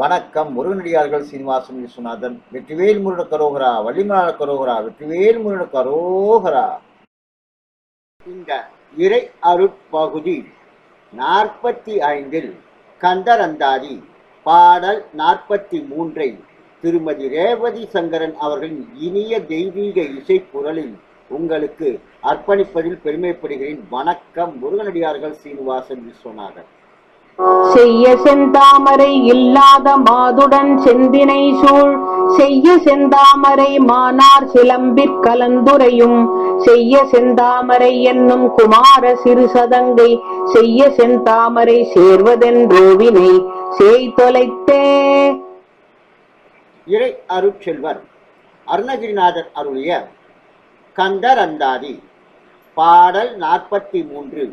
வணக்கம். முருகனடியார்கள் சீனிவாசன் விஸ்வநாதன் வெற்றிவேல் முருகன கரோகரா வள்ளிமலாள கரோகரா வெற்றிவேல் முருகன கரோகரா. இந்த இறை அருட்பகுதி நாற்பத்தி ஐந்தில் கந்தரந்தாதி பாடல் நாற்பத்தி மூன்றை திருமதி ரேவதி சங்கரன் அவர்களின் இனிய தெய்வீக இசை குரலில் உங்களுக்கு அர்ப்பணிப்பதில் பெருமைப்படுகிறேன். வணக்கம். முருகனடியார்கள் சீனிவாசன் விஸ்வநாதன். செய்ய செந்தாமரை இல்லாத மாதுடன் செந்தினை சூழ். செய்ய செந்தாமரை மானார் சிலம்பிற் கலந்துரையும். செய்ய செந்தாமரை என்னும் குமார சிறு சதங்கை செய்ய செந்தாமரை சேர்வதென்றோவினை செய் தொலைத்தே. இறை அருட்செல்வர் அருணகிரிநாதர் அருளிய கந்தர் அந்தாதி பாடல் நாற்பத்தி மூன்று.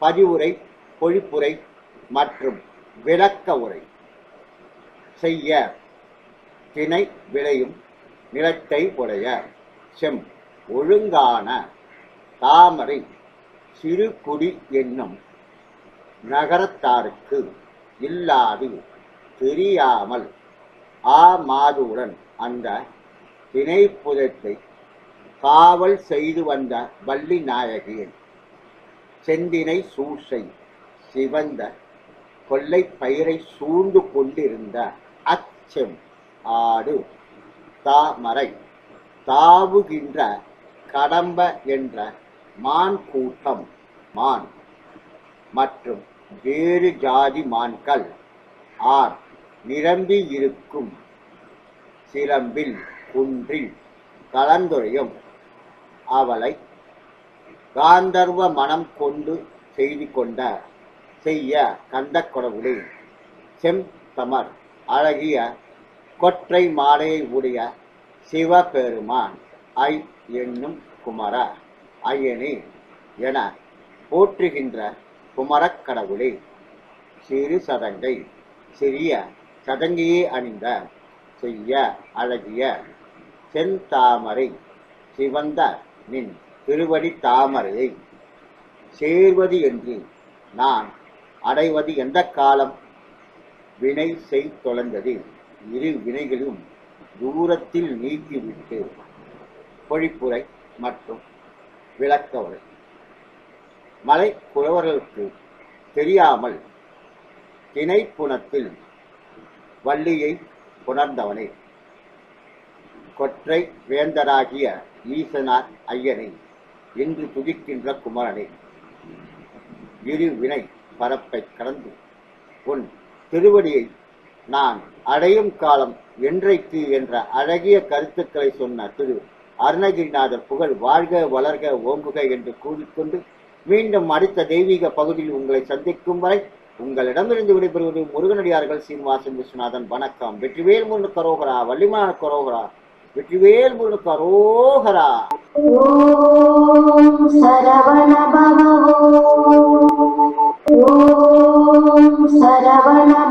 பதிவுரை பொழிப்புரை மற்றும் விளக்க உரை. செய்ய திணை விளையும் நிலத்தை உடைய செம் ஒழுங்கான தாமரை சிறுகுடி என்னும் நகரத்தாருக்கு இல்லாது தெரியாமல் ஆ மாதுவுடன் அந்த திணைப்புதத்தை காவல் செய்து வந்த வள்ளி நாயகியின் செந்தினை சூசை சிவந்த கொல்லை பயிரை சூழ்ந்து கொண்டிருந்த அச்செம் ஆடு தாமரை தாவுகின்ற கடம்ப என்ற மான் கூட்டம் மான் மற்றும் வேறு ஜாதி மான்கள் ஆர் நிரம்பி இருக்கும் சிலம்பில் குன்றில் கலந்துரையும் அவளை காந்தர்வ மனம் கொண்டு செய்து கொண்ட செய்ய கந்த கொடவுளே செம்தமர் அழகிய கொற்றை மாலையை உடைய சிவபெருமான் ஐ என்னும் குமர ஐயனே என போற்றுகின்ற குமரக் கடவுளே. சிறு சதங்கை சிறிய சதங்கையே அணிந்த செய்ய அழகிய செந்தாமரை சிவந்த நின் திருவடி தாமரையை சேர்வது என்று நான் அடைவது எந்த காலம்? வினை செய் தொலைந்தது. இரு வினைகளும் தூரத்தில் நீக்கிவிட்டு பொழிப்புரை மற்றும் விளக்கவரை மலை குறவர்களுக்கு தெரியாமல் திணைப்புணத்தில் வள்ளியை புணர்ந்தவனே. கொற்றை வேந்தராகிய ஈசனார் ஐயனை இன்று துதிக்கின்ற குமரனே. இரு வினை பரப்பை கடந்து. உன் திருவடியை நான் அடையும் காலம் என்றைக்கு என்ற அழகிய கருத்துக்களை சொன்ன திரு அருணகிரிநாதர் புகழ் வாழ்க வளர்க ஓங்குக என்று கூறிக்கொண்டு மீண்டும் அடுத்த தெய்வீக பகுதியில் உங்களை சந்திக்கும் வரை உங்களிடமிருந்து விடைபெறுவது முருகனடியார்கள் சீனிவாசன் விஸ்வநாதன். வணக்கம். வெற்றிவேல் முருகனு கரோகரா வள்ளிமான கரோகரா வெற்றிவேல் முருகனு கரோகரா. சரவண பவோ ஓம் சரவண பவோ